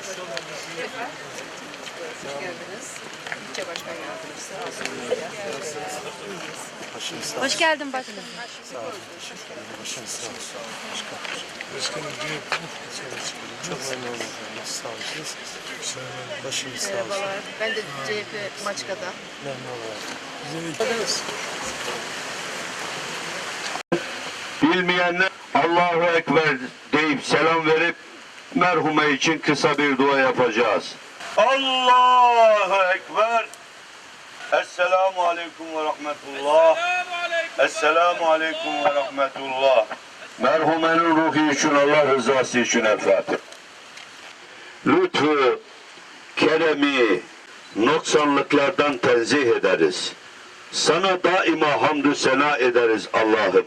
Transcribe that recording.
Hoş geldiniz. Sağ Hoş geldin başkanım. Başınız sağ olsun. Başkanım Çok memnun oldum. Sağ olasınız? Başınız sağ olsun. Ben de CHP Maçka'da. Memnun oldum. Bilmeyenler Allahu Ekber deyip selam verip merhume için kısa bir dua yapacağız. Allahu Ekber. Esselamu Aleyküm ve Rahmetullah. Esselamu Aleyküm ve Rahmetullah. Merhumenin ruhu için Allah rızası için El Fatiha. Lütfu, keremi, noksanlıklardan tenzih ederiz. Sana daima hamdü sena ederiz Allah'ım.